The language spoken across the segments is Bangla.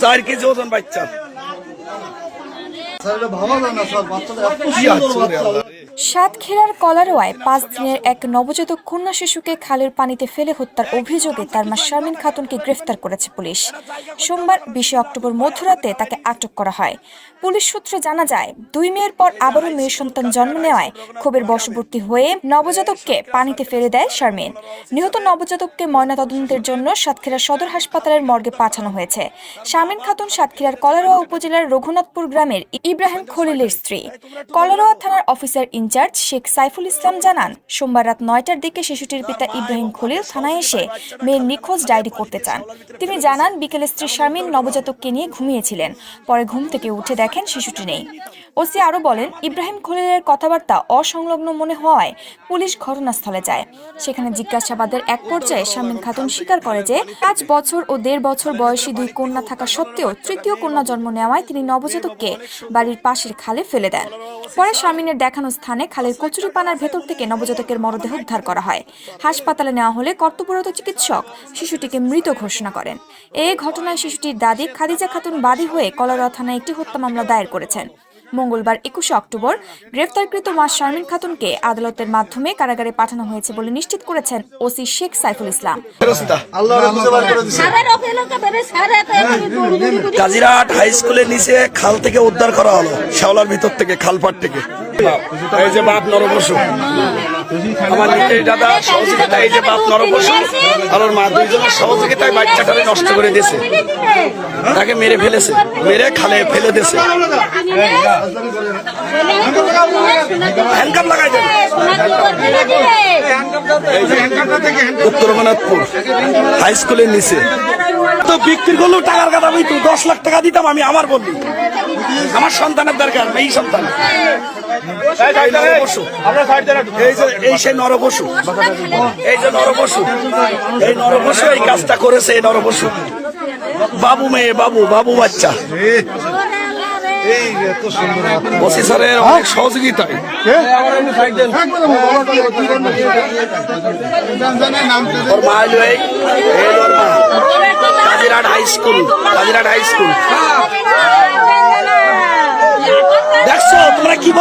চার কেজি ওজন বাচ্চা। ভাবা না স্যার বাচ্চাদের সাতক্ষীরার কলারোয়ায় পাঁচ দিনের এক নবজাতক কন্যা শিশুকে খালের পানিতে ফেলে হত্যার অভিযোগে তার মা শারমিন খাতুনকে গ্রেফতার করেছে পুলিশ। সোমবার বিশে অক্টোবর মধ্যরাতে তাকে আটক করা হয়। পুলিশ সূত্রে জানা যায়, দুই মেয়ের পর আবারও মেয়ে সন্তান জন্ম নেওয়ায় ক্ষোভের বশবর্তী হয়ে নবজাতককে পানিতে ফেলে দেয় শারমিন। নিহত নবজাতককে ময়নাতদন্তের জন্য সাতক্ষীরা সদর হাসপাতালের মর্গে পাঠানো হয়েছে। শারমিন খাতুন সাতক্ষীরার কলারোয়া উপজেলার রঘুনাথপুর গ্রামের ইব্রাহিম খলিলের স্ত্রী। কলারোয়া থানার officer in charge Sheikh Saiful Islam জানান, সোমবার রাত নয়টার দিকে শিশুটির পিতা ইব্রাহিম খলিল থানায় এসে মেয়ের নিখোঁজ ডায়েরি করতে চান। তিনি জানান, বিকেলে স্ত্রী শারমিন নবজাতককে নিয়ে ঘুমিয়েছিলেন, পরে ঘুম থেকে উঠে দেখেন শিশুটি নেই। ওসি আরও বলেন, ইব্রাহিম খলিলের কথাবার্তা অসংলগ্ন মনে হওয়ায় পুলিশ ঘটনাস্থলে যায়। সেখানে জিজ্ঞাসাবাদের এক পর্যায়ে শারমিন খাতুন স্বীকার করে যে, পাঁচ বছর ও দেড় বছর বয়সী দুই কন্যা থাকা সত্ত্বেও তৃতীয় কন্যা জন্ম নেওয়ায় তিনি নবজাতককে বাড়ির পাশের খালে ফেলে দেন। পরে শারমিনের দেখানো স্থানে খালের কচুরি পানার ভেতর থেকে নবজাতকের মরদেহ উদ্ধার করা হয়। হাসপাতালে নেওয়া হলে কর্তব্যরত চিকিৎসক শিশুটিকে মৃত ঘোষণা করেন। এ ঘটনায় শিশুটির দাদি খাদিজা খাতুন বাদী হয়ে কলরা থানায় একটি হত্যা মামলা দায়ের করেছেন। মঙ্গলবার একুশে অক্টোবর গ্রেফতারকৃত মা শারমিন খাতুনকে আদালতের মাধ্যমে কারাগারে পাঠানো হয়েছে বলে নিশ্চিত করেছেন ওসি শেখ সাইফুল ইসলাম। দৌড়ি দৌড়ি করে কাজিরাট হাই স্কুলের নিচে খাল থেকে উদ্ধার করা হলো শ্যাওলার ভিতর থেকে খালপাট থেকে। এই যে বাপ নরবসু। সহযোগিতা এই যে সহযোগিতায় নষ্ট করে দিয়েছে। তাকে মেরে ফেলেছে, মেরে খালে ফেলে দিয়েছে। লাগাই উত্তর রঘুনাথপুর হাই স্কুলের নিচে। তো বিক্রি করলেও টাকার কথা আমি দশ লাখ টাকা দিতাম আমি, আমার বললি আমার সন্তানের দরকার এই সন্তান। এই নরপশু। এই এই নরপশু এই যে নরপশু এই নরপশু এই কাজটা করেছে এই নরপশু বাবু মেয়ে বাবু বাবু বাচ্চা। বসি স্যারের অনেক সহযোগিতায়। ওর মা এই Kajirat high school Kajirat high school.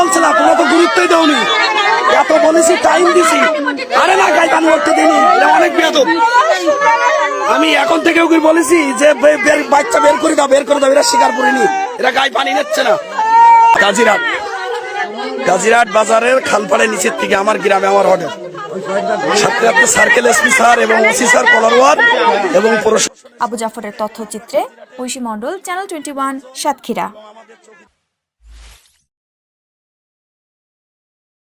তোমরা কি বলছো না, তোমরা তো গুরুত্বই দাওনি। এত বলেছি টাইম দিছি। আরে না গাই পানি করতে দিনি অনেক বেয়াদব। আমি এখন থেকে ওকে বলেছি যে বাচ্চা বের করে দাও, বের করে দাও, এরা শিকার করিনি এরা গায়ে পানি নিচ্ছে না। কাজিরাট কাজিরাট বাজারের খালপাড়ের নিচের থেকে আমার গ্রামে, আমার অর্ডার সাথে সার্কেল এসপি স্যার এবং ওসি স্যার কলারওয়ার এবং আবু জাফরের তথ্যচিত্রে Oishi Mondal, channel twenty one, Satkhira.